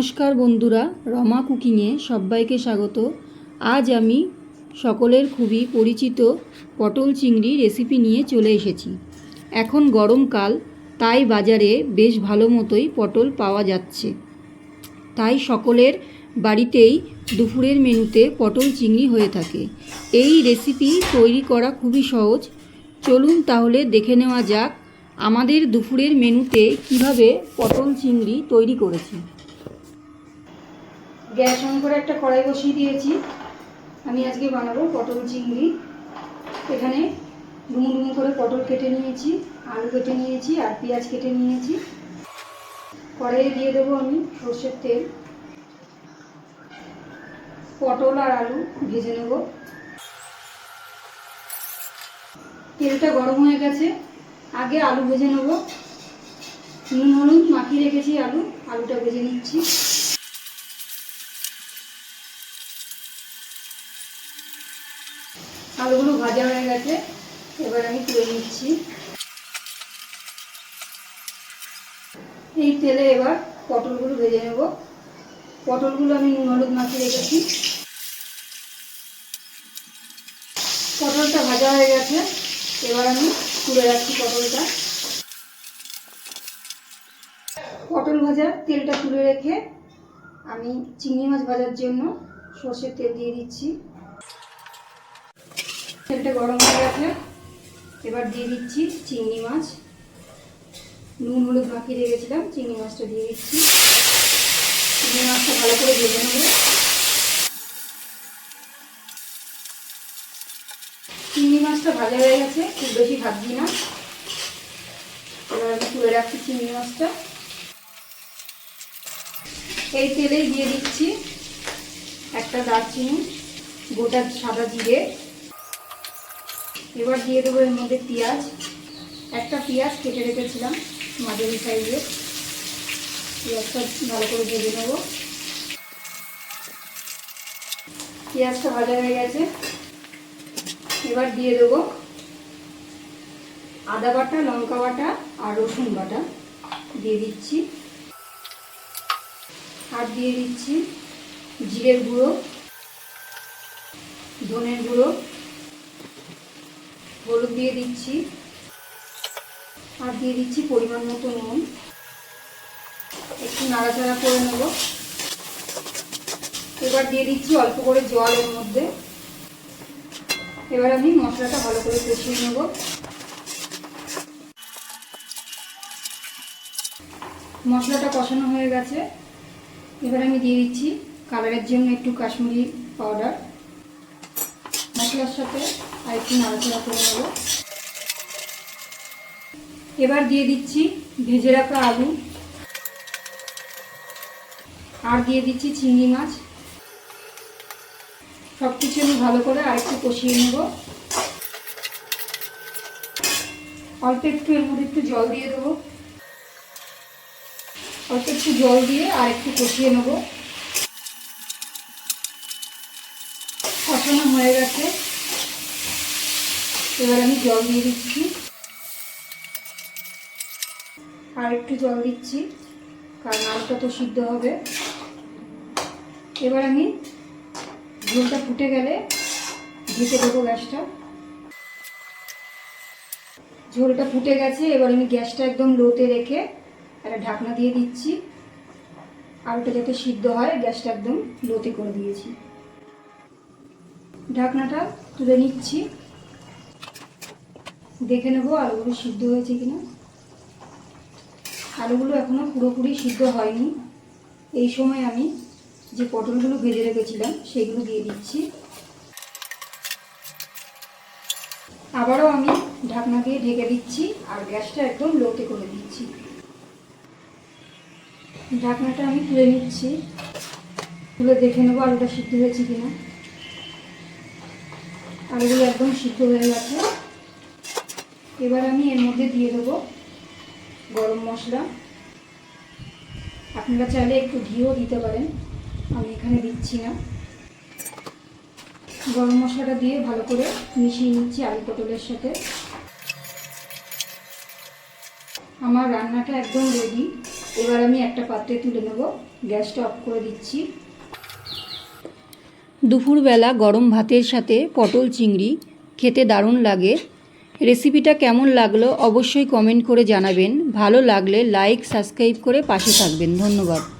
নমস্কার বন্ধুরা, রমা কুকিংয়ে সবাইকে স্বাগত। আজ আমি সকলের খুবই পরিচিত পটল চিংড়ি রেসিপি নিয়ে চলে এসেছি। এখন গরমকাল তাই বাজারে বেশ ভালো মতোই পটল পাওয়া যাচ্ছে। তাই সকলের বাড়িতেই দুপুরের মেনুতে পটল চিংড়ি হয়ে থাকে। এই রেসিপি তৈরি করা খুবই সহজ। চলুন তাহলে দেখে নেওয়া যাক, আমাদের দুপুরের মেনুতে কীভাবে পটল চিংড়ি তৈরি করেছি। গ্যাস অন করে একটা কড়াই বসিয়ে দিয়েছি। আমি আজকে বানাবো পটল চিংড়ি। এখানে ডুমু ডুমু করে পটল কেটে নিয়েছি, আলু কেটে নিয়েছি আর পেঁয়াজ কেটে নিয়েছি। কড়াইয়ে দিয়ে দেবো আমি সর্ষের তেল। পটল আর আলু ভেজে নেব। তেলটা গরম হয়ে গেছে। আগে আলু ভেজে নেব। নুন হলুদ মাখিয়ে রেখেছি আলু। আলুটা ভেজে নিচ্ছি। আলুগুলো ভাজা হয়ে গেছে। এবার আমি তুলে নিচ্ছি। এই তেলে এবার পটলগুলো ভেজে নেব। পটলগুলো আমি নুন হলুদ মাখিয়ে রেখেছি। পটলটা ভাজা হয়ে গেছে। এবার আমি তুলে রাখছি পটলটা। পটল ভাজা তেলটা তুলে রেখে আমি চিংড়ি মাছ ভাজার জন্য সর্ষের তেল দিয়ে দিচ্ছি। তেলটা গরম হয়ে গেছে। এবার দিয়ে দিচ্ছি চিংড়ি মাছ। নুন হলুদ মাখিয়ে রেখেছিলাম চিংড়ি মাছটা দিয়ে দিচ্ছি। চিংড়ি মাছটা ভালো করে ভেজে নেব। চিংড়ি মাছটা ভাজা হয়ে গেছে, খুব বেশি ভাবছি না। এবার আমি তুলে রাখছি চিংড়ি মাছটা। এই তেলেই দিয়ে দিচ্ছি একটা দারচিনি, গোটা সাদা জিরে। এবার দিয়ে দেবো এর মধ্যে পেঁয়াজ। একটা পেঁয়াজ কেটে রেখেছিলাম মাঝারি সাইজের পেঁয়াজটা ভালো করে ভেজে নেব। পেঁয়াজটা ভাজা হয়ে গেছে। এবার দিয়ে দেবো আদা বাটা, লঙ্কা বাটা আর রসুন বাটা। দিয়ে দিচ্ছি। আর দিয়ে দিচ্ছি জিরের গুঁড়ো, ধনের গুঁড়ো। হলুদ দিয়ে দিচ্ছি। আর দিয়ে দিচ্ছি পরিমাণ মতো নুন। একটু নাড়াচাড়া করে নেব। এবার দিয়ে দিচ্ছি অল্প করে জল এর মধ্যে। এবার আমি মশলাটা ভালো করে কষিয়ে নেব। মশলাটা কষানো হয়ে গেছে। এবার আমি দিয়ে দিচ্ছি কালারের জন্য একটু কাশ্মীরি পাউডার মশলার সাথে আর একটু নাড়াচাড়া করে নেব। এবার দিয়ে দিচ্ছি ভেজে রাখা আলু। আর দিয়ে দিচ্ছি চিংড়ি মাছ। সব কিছু আমি ভালো করে আরেকটু কষিয়ে নেব। অল্প একটু এর মধ্যে একটু জল দিয়ে দেবো। অল্প একটু জল দিয়ে আর একটু কষিয়ে নেব। কষানো হয়ে গেছে। এবার আমি জল দিয়ে দিচ্ছি। আর একটু জল দিচ্ছি, কারণ আলুটা তো সিদ্ধ হবে। এবার আমি ঝোলটা ফুটে গেলে ঢেকে দেবো গ্যাসটা। ঝোলটা ফুটে গেছে, এবার আমি গ্যাসটা একদম লোতে রেখে একটা ঢাকনা দিয়ে দিচ্ছি। আলুটা যাতে সিদ্ধ হয়, গ্যাসটা একদম লোতে করে দিয়েছি। ঢাকনাটা তুলে নিচ্ছি। দেখে নেব আলুগুলো সিদ্ধ হয়েছে কিনা। আলুগুলো এখনও পুরোপুরি সিদ্ধ হয়নি। এই সময় আমি যে পটলগুলো ভেজে রেখেছিলাম, সেগুলো দিয়ে দিচ্ছি। আবারও আমি ঢাকনা দিয়ে ঢেকে দিচ্ছি আর গ্যাসটা একদম লোতে করে দিচ্ছি। ঢাকনাটা আমি তুলে নিচ্ছি। তুলে দেখে নেব আলুটা সিদ্ধ হয়েছে কিনা। আলুগুলো একদম সিদ্ধ হয়ে গেছে। এবার আমি এর মধ্যে দিয়ে দেবো গরম মশলা। আপনারা চাইলে একটু ঘিও দিতে পারেন, আমি এখানে দিচ্ছি না। গরম মশলাটা দিয়ে ভালো করে মিশিয়ে নিচ্ছি আলু পটলের সাথে। আমার রান্নাটা একদম রেডি এবার আমি একটা পাত্রে তুলে নেব, গ্যাসটা অফ করে দিচ্ছি। দুপুরবেলা গরম ভাতের সাথে পটল চিংড়ি খেতে দারুণ লাগে। রেসিপিটা কেমন লাগল অবশ্যই কমেন্ট করে জানাবেন। ভালো লাগলে লাইক, সাবস্ক্রাইব করে পাশে থাকবেন। ধন্যবাদ।